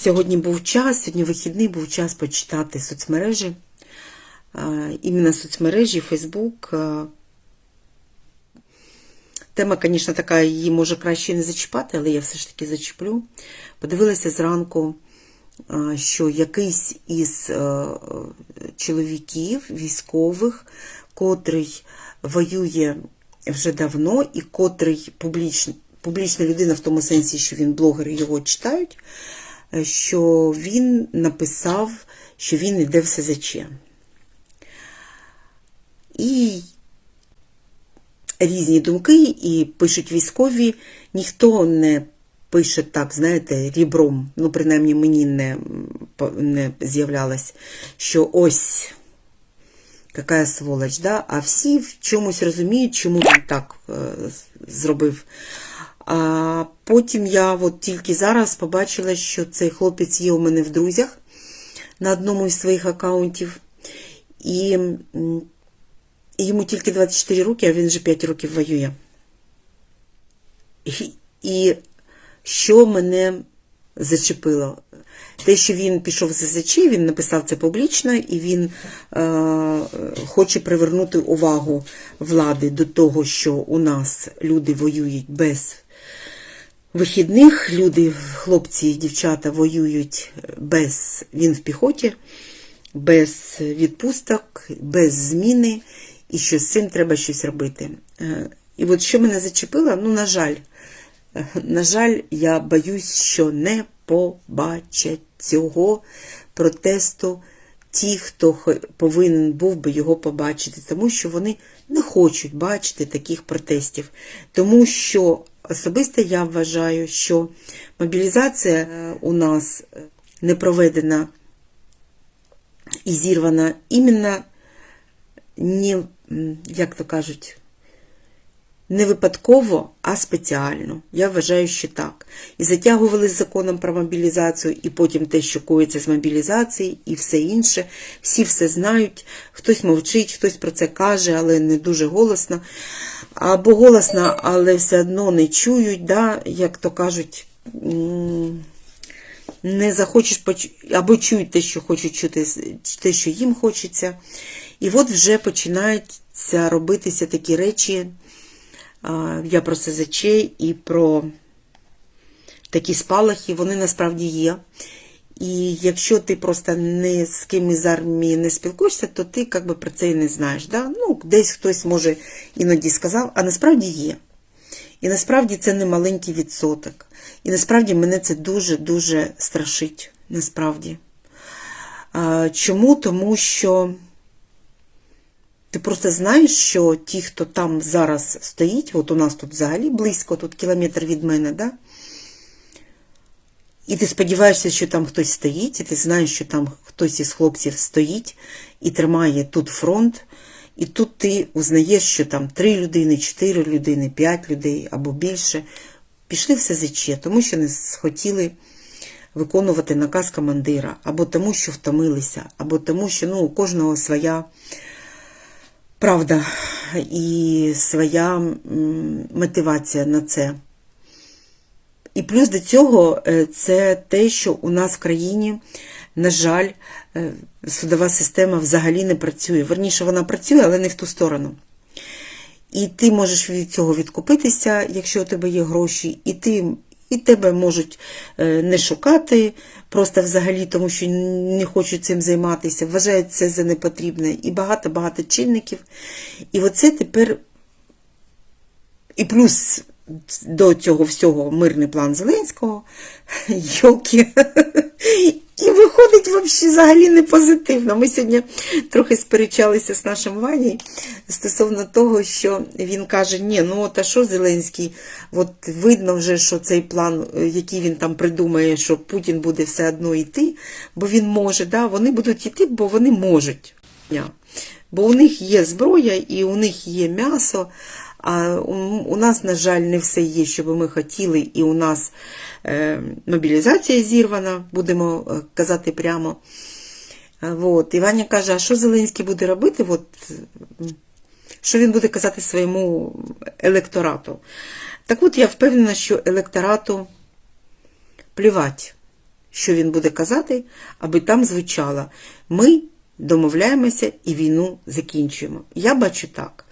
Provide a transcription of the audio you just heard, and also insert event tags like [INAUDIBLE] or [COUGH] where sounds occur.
сьогодні був час, сьогодні вихідний був час почитати соцмережі. Іменно соцмережі, Фейсбук. Тема, звісно, така, її може краще не зачіпати, але я все ж таки зачіплю. Подивилася зранку, що якийсь із чоловіків, військових, котрий воює вже давно і котрий публічно, публічна людина в тому сенсі, що він блогери його читають, що він написав, що він йде в СЗЧ. І різні думки, і пишуть військові, ніхто не пише так, знаєте, рібром, ну, принаймні мені не, не з'являлось, що ось яка сволоч, да? а всі в чомусь розуміють, чому він так е, зробив. А потім я от тільки зараз побачила, що цей хлопець є у мене в друзях на одному із своїх аккаунтів. І йому тільки 24 роки, а він вже 5 років воює. І, і що мене зачепило? Те, що він пішов з СЗЧ, він написав це публічно, і він е, хоче привернути увагу влади до того, що у нас люди воюють без вихідних, люди, хлопці і дівчата воюють без він в піхоті, без відпусток, без зміни, і що з цим треба щось робити. Е, І от що мене зачепило, ну, на жаль, е, на жаль, я боюсь, що не побачать цього протесту ті, хто повинен був би його побачити, тому що вони не хочуть бачити таких протестів. Тому що особисто я вважаю, що мобілізація е, у нас е, не проведена і зірвана іменно не, як то кажуть, не випадково, а спеціально. Я вважаю, що так. І затягували з законом про мобілізацію, і потім те, що коїться з мобілізації, і все інше. Всі все знають. Хтось мовчить, хтось про це каже, але не дуже голосно. Або голосно, але все одно не чують, да? як то кажуть. Не захочеш почути, або чують те, що хочуть чути, те, що їм хочеться. І от вже починаються робитися такі речі. Я про СЗЧ і про такі спалахи, вони насправді є. І якщо ти просто не з ким із армії не спілкуєшся, то ти як би, про це і не знаєш. Да? Ну, десь хтось може іноді сказав, а насправді є. І насправді це не маленький відсоток. І насправді мене це дуже-дуже страшить. Насправді. Чому? Тому що просто знаєш, що ті, хто там зараз стоїть, от у нас тут взагалі близько, тут кілометр від мене, да? і ти сподіваєшся, що там хтось стоїть, і ти знаєш, що там хтось із хлопців стоїть і тримає тут фронт, і тут ти узнаєш, що там три людини, чотири людини, п'ять людей або більше пішли в СЗЧ, тому що не схотіли виконувати наказ командира, або тому, що втомилися, або тому, що ну, у кожного своя правда і своя мотивація на це. І плюс до цього е, це те, що у нас в країні, на жаль, е, судова система взагалі не працює. Верніше, вона працює, але не в ту сторону. І ти можеш від цього відкупитися, якщо у тебе є гроші, і ти. І тебе можуть е, не шукати просто взагалі, тому що не хочуть цим займатися, вважають це за непотрібне. І багато-багато чинників. І оце тепер і плюс до цього всього мирний план Зеленського, [LAUGHS] йолки. І виходить взагалі, не позитивно. Ми сьогодні трохи сперечалися з нашим Ваній стосовно того, що він каже: ні, ну от а що Зеленський? От видно вже, що цей план, е, який він там придумає, що Путін буде все одно йти, бо він може, да? вони будуть йти, бо вони можуть. Бо у них є зброя і у них є м'ясо. А у, нас, на жаль, не все є, що би ми хотіли, і у нас е, мобілізація зірвана, будемо е, казати прямо. Вот. І каже, а що Зеленський буде робити? От, що він буде казати своєму електорату? Так от я впевнена, що електорату плювать. що він буде казати, аби там звучало. Ми домовляємося і війну закінчуємо. Я бачу так.